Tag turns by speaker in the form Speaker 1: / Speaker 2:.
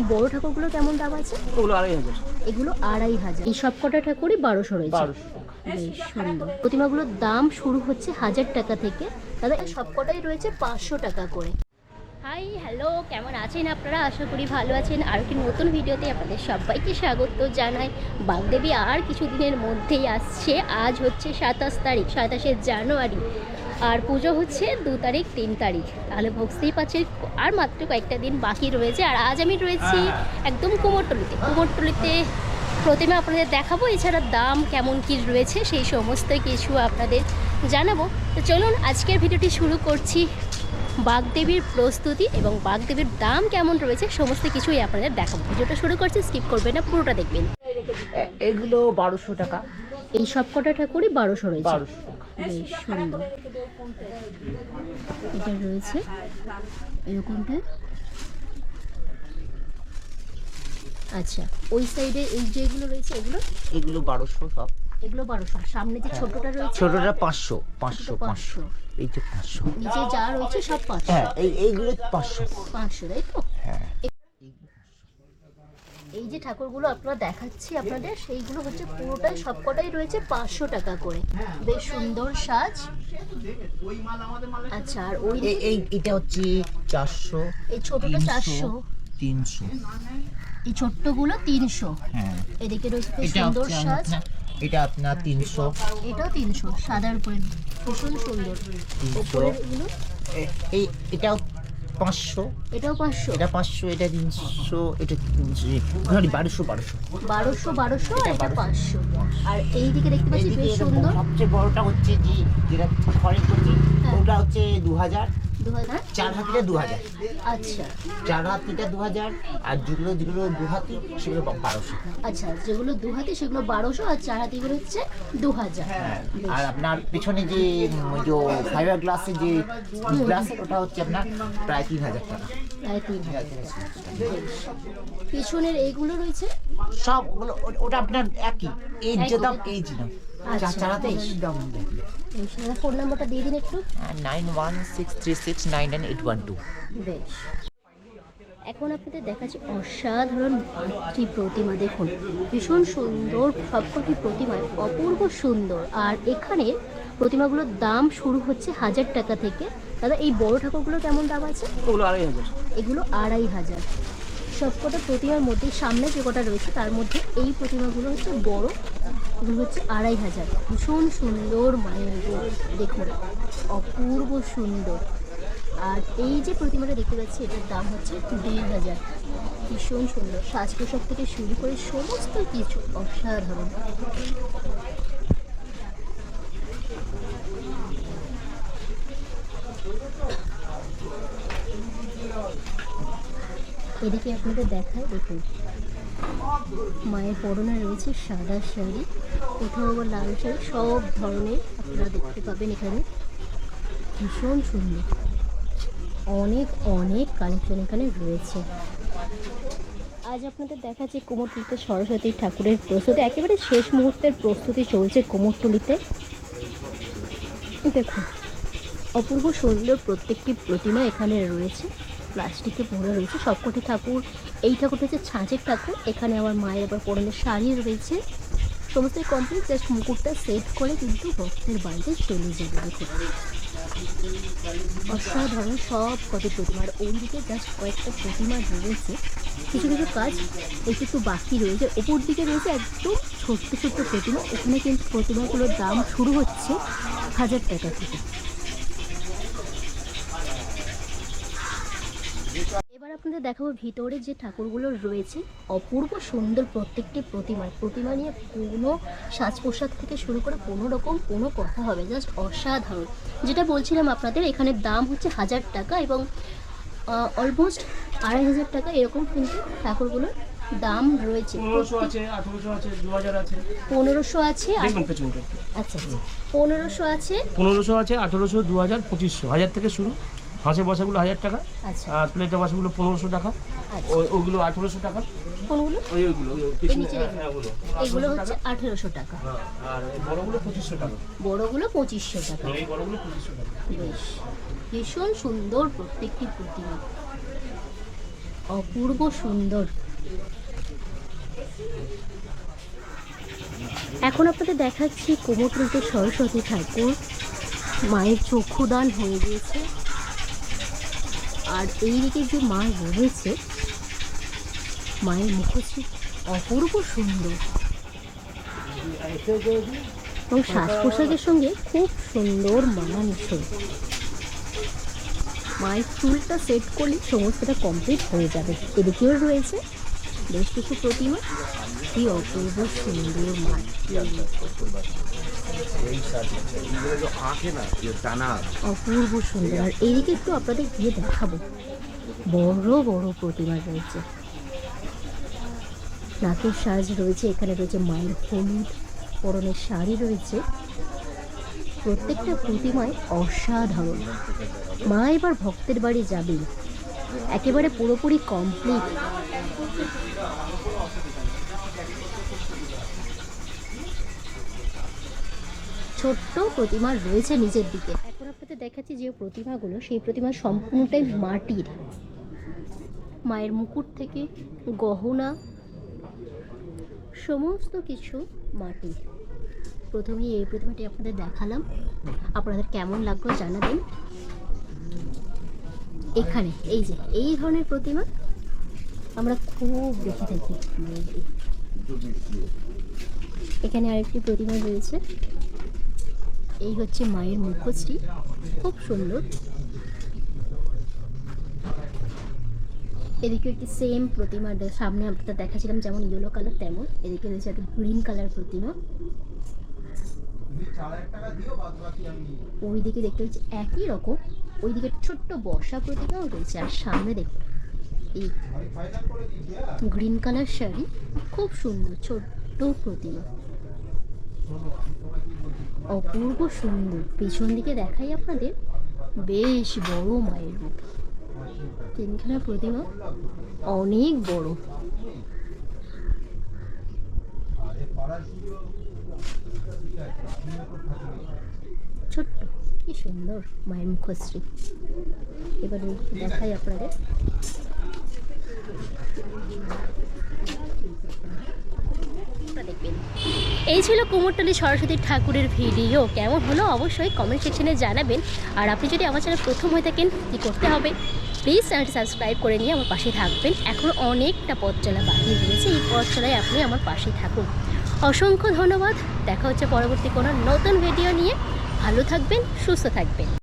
Speaker 1: এই বড় ঠাকুরগুলো কেমন দাম আছে?
Speaker 2: ওগুলো আড়াই হাজার।
Speaker 1: এগুলো আড়াই হাজার। এই সব কটা ঠাকুরই বারোশো রয়েছে। বেশ সুন্দর। প্রতিমাগুলোর দাম শুরু হচ্ছে হাজার টাকা থেকে। দাদা সবকটাই রয়েছে পাঁচশো টাকা করে। হাই হ্যালো কেমন আছেন আপনারা? আশা করি ভালো আছেন। আর একটি নতুন ভিডিওতে আপনাদের সবাইকে স্বাগত জানাই। বাগদেবী আর কিছুদিনের মধ্যেই আসছে। আজ হচ্ছে সাতাশ তারিখ সাতাশে জানুয়ারি। আর পুজো হচ্ছে দু তারিখ তিন তারিখ। তাহলে বুঝতেই পারছেন আর মাত্র কয়েকটা দিন বাকি রয়েছে। আর আজ আমি রয়েছি একদম কুমোরটলিতে। কুমোরটলিতে প্রতিমা আপনাদের দেখাবো এছাড়া দাম কেমন কি রয়েছে সেই সমস্ত কিছু আপনাদের জানাব। তো চলুন আজকের ভিডিওটি শুরু করছি। বাগদেবীর প্রস্তুতি এবং বাগদেবীর দাম কেমন রয়েছে সমস্ত কিছুই আপনাদের দেখাবো। ভিডিওটা শুরু করছি স্কিপ করবেন না পুরোটা দেখবেন।
Speaker 2: এগুলো বারোশো টাকা।
Speaker 1: এই সব কটা ঠাকুরই বারোশো রয়েছে।
Speaker 2: বারোশো।
Speaker 1: বেশ সুন্দর এটা রয়েছে। এরকমটা আচ্ছা ওই সাইডে এই যেগুলো রয়েছে এগুলো?
Speaker 2: এগুলো বারোশো সব।
Speaker 1: এগুলো বারোশো। সামনে যে ছোটটা রয়েছে
Speaker 2: ছোটটা পাঁচশো পাঁচশো পাঁচশো। এই তো পাঁচশো।
Speaker 1: নিচে যা রয়েছে সব পাঁচশো।
Speaker 2: হ্যাঁ এই এইগুলো পাঁচশো।
Speaker 1: পাঁচশো তাই তো?
Speaker 2: হ্যাঁ।
Speaker 1: ঠাকুরগুলো আপনারা দেখাচ্ছি আপনাদের সেইগুলো হচ্ছে পুরোটাই সবকটাই রয়েছে পাঁচশো টাকা করে। বেশ সুন্দর সাজ। আচ্ছা আর ওই
Speaker 2: এই এটা হচ্ছে চারশো
Speaker 1: এই ছোটটা চারশো।
Speaker 2: তিনশো।
Speaker 1: এই ছোট্টগুলো তিনশো।
Speaker 2: হ্যাঁ।
Speaker 1: এদিকে রয়েছে সুন্দর সাজ।
Speaker 2: এটা আপনার তিনশো।
Speaker 1: এটাও তিনশো সাদার উপরে ভীষণ সুন্দর।
Speaker 2: এই এটাও পাঁচশো?
Speaker 1: এটাও পাঁচশো?
Speaker 2: এটা পাঁচশো এটা তিনশো এটা সরি বারোশো বারোশো।
Speaker 1: বারোশো বারোশো আর এটা পাঁচশো। আর এই দিকে দেখতে পাচ্ছি বেশ সুন্দর।
Speaker 2: সবচেয়ে বড়টা হচ্ছে যে যেটা খড়ের করছি
Speaker 1: হ্যাঁ।
Speaker 2: ওটা হচ্ছে দু হাজার চার হাতিটা দু হাজার
Speaker 1: আচ্ছা।
Speaker 2: চার হাতিটা দু হাজার আর যেগুলো যেগুলো দু হাতি সেগুলো বারোশো।
Speaker 1: আচ্ছা যেগুলো দু হাতে সেগুলো বারোশো আর চার হাতিগুলো হচ্ছে দু হাজার
Speaker 2: আর আপনার পেছনে যে যে ফাইবার গ্লাসের যে গ্লাসের ওটা হচ্ছে আপনার প্রায় তিন হাজার টাকা।
Speaker 1: প্রায় তিন হাজার। পিছনের এইগুলো রয়েছে?
Speaker 2: সব ওগুলো ওটা আপনার একই। এই যে দাম এই
Speaker 1: আচ্ছা,
Speaker 2: চার হাতে এই দাম
Speaker 1: ফোন নাম্বারটা দিয়ে দিন একটু।
Speaker 2: Nine one six three six nine nine eight one two.
Speaker 1: বেশ। এখন আপনাদের দেখাচ্ছি অসাধারণ একটি প্রতিমা দেখুন। ভীষণ সুন্দর সবকটি প্রতিমায় অপূর্ব সুন্দর। আর এখানে প্রতিমাগুলোর দাম শুরু হচ্ছে হাজার টাকা থেকে। দাদা এই বড় ঠাকুরগুলো কেমন দাম আছে?
Speaker 2: ওগুলো আড়াই হাজার।
Speaker 1: এগুলো আড়াই হাজার। সবকটা প্রতিমার মধ্যে সামনে যে কটা রয়েছে তার মধ্যে এই প্রতিমাগুলো হচ্ছে বড় এগুলো হচ্ছে আড়াই হাজার। ভীষণ সুন্দর মায়ের দেখুন। অপূর্ব সুন্দর। আর এই যে প্রতিমাটা দেখতে পাচ্ছি, এটার দাম হচ্ছে দেড় হাজার। ভীষণ সুন্দর। সাজ পোশাক থেকে শুরু করে সমস্ত কিছু অসাধারণ। এদিকে আপনাদের দেখায়, দেখুন। মায়ের পরনে রয়েছে সাদা শাড়ি, কোথাও আবার লাল শাড়ি, সব ধরনের আপনারা দেখতে পাবেন এখানে। ভীষণ সুন্দর। অনেক অনেক কালেকশন এখানে রয়েছে। আজ আপনাদের দেখাচ্ছে কোমরটুলিতে সরস্বতী ঠাকুরের প্রস্তুতি। একেবারে শেষ মুহূর্তের প্রস্তুতি চলছে কোমরটুলিতে। দেখুন, অপূর্ব সুন্দর প্রত্যেকটি প্রতিমা এখানে রয়েছে। প্লাস্টিকে পড়ে রয়েছে। সবকটি ঠাকুর, এই ঠাকুরটা হচ্ছে ছাঁচের ঠাকুর। এখানে আমার মায়ের আবার পরনের শাড়ি রয়েছে। সমস্ত কমপ্লিট জাস্ট মুকুটটা সেট করে কিন্তু ভক্তের বাড়িতে চলে যাবে। দেখুন। অসাধারণ সব কটি প্রতিমা আর ওইদিকে জাস্ট কয়েকটা প্রতিমা রয়েছে। কিছু কিছু কাজ একটু একটু বাকি রয়েছে। ওপর দিকে রয়েছে একদম ছোট্ট ছোট্ট প্রতিমা। ওখানে কিন্তু প্রতিমাগুলোর দাম শুরু হচ্ছে হাজার টাকা থেকে। এবার আপনাদের দেখাবো ভিতরে যে ঠাকুরগুলো রয়েছে। অপূর্ব সুন্দর প্রত্যেকটি প্রতিমা। প্রতিমা নিয়ে কোনো সাজ পোশাক থেকে শুরু করে কোনো রকম কোনো কথা হবে জাস্ট অসাধারণ। যেটা বলছিলাম আপনাদের এখানে দাম হচ্ছে হাজার টাকা এবং অলমোস্ট আড়াই হাজার টাকা এরকম কিন্তু ঠাকুরগুলোর দাম রয়েছে।
Speaker 3: পনেরোশো আছে
Speaker 1: আচ্ছা আচ্ছা। পনেরোশো আছে।
Speaker 3: পনেরোশো আছে আঠেরোশো দু হাজার পঁচিশশো হাজার থেকে শুরু। হাঁসের বসাগুলো হাজার টাকা
Speaker 1: আচ্ছা।
Speaker 3: আর প্লেটের বসাগুলো পনেরোশো টাকা
Speaker 1: আচ্ছা।
Speaker 3: ওগুলো আঠেরোশো টাকা।
Speaker 1: কোনগুলো?
Speaker 3: ওই ওইগুলো হ্যাঁ,
Speaker 1: হচ্ছে আঠেরোশো টাকা।
Speaker 3: হ্যাঁ, আর বড়গুলো পঁচিশশো টাকা।
Speaker 1: বড়গুলো পঁচিশশো টাকা।
Speaker 3: এই বড়গুলো পঁচিশশো টাকা।
Speaker 1: বেশ। ভীষণ সুন্দর প্রত্যেকটি প্রতিমা অপূর্ব সুন্দর। এখন আপনাদের দেখাচ্ছি কোমরটুলিতে সরস্বতী ঠাকুর। মায়ের চক্ষুদান হয়ে গিয়েছে। আর এই দিকে যে মা রয়েছে, মায়ের মুখশ্রী অপূর্ব সুন্দর। এবং সাজ পোশাকের সঙ্গে খুব সুন্দর মানানসই। মায়ের চুলটা সেট করলে সমস্তটা কমপ্লিট হয়ে যাবে। এদিকেও রয়েছে বেশ কিছু প্রতিমা। কি অপূর্ব সুন্দর মাঠ। অপূর্ব সুন্দর। আর এইদিকে একটু আপনাদের গিয়ে দেখাবো। বড় বড় প্রতিমা রয়েছে। নাকের সাজ রয়েছে, এখানে রয়েছে মায়ের হলুদ, পরনের শাড়ি রয়েছে। প্রত্যেকটা প্রতিমায় অসাধারণ। মা এবার ভক্তের বাড়ি যাবেই। একেবারে পুরোপুরি কমপ্লিট ছোট্ট প্রতিমা রয়েছে নিজের দিকে। এখন আপনাদের দেখাচ্ছি যে প্রতিমাগুলো, সেই প্রতিমা সম্পূর্ণটাই মাটির। মায়ের মুকুট থেকে গহনা, সমস্ত কিছু মাটির। প্রথমেই এই প্রতিমাটি আপনাদের দেখালাম। আপনাদের কেমন লাগল জানাবেন। এখানে, এই যে, এই ধরনের প্রতিমা আমরা খুব দেখে থাকি। এখানে আরেকটি প্রতিমা রয়েছে। এই হচ্ছে মায়ের মুখশ্রী। খুব সুন্দর। এদিকে একটি সেম প্রতিমা সামনে আমরা দেখাছিলাম যেমন ইয়েলো কালার তেমন। এদিকে রয়েছে একটা গ্রিন কালার প্রতিমা। ওইদিকে দেখতে হচ্ছে একই রকম। ওইদিকে ছোট্ট বর্ষা প্রতিমাও রয়েছে, আর সামনে দেখতে এই গ্রিন কালার শাড়ি। খুব সুন্দর, ছোট্ট প্রতিমা। অপূর্ব সুন্দর। পিছন দিকে দেখাই আপনাদের বেশ বড় মায়ের রূপ। তিনখানা প্রতিমা অনেক বড়। ছোট্ট, কি সুন্দর মায়ের মুখশ্রী। এবার দেখাই আপনাদের। দেখবেন এই ছিল কুমোরটলি সরস্বতী ঠাকুরের ভিডিও। কেমন হলো অবশ্যই কমেন্ট সেকশনে জানাবেন। আর আপনি যদি আমার চ্যানেল প্রথম হয়ে থাকেন, কী করতে হবে? প্লিজ চ্যানেলটি সাবস্ক্রাইব করে নিয়ে আমার পাশে থাকবেন। এখন অনেকটা পথ চলা বাকি রয়েছে। এই পথ চলায় আপনি আমার পাশে থাকুন। অসংখ্য ধন্যবাদ। দেখা হচ্ছে পরবর্তী কোনো নতুন ভিডিও নিয়ে। ভালো থাকবেন, সুস্থ থাকবেন।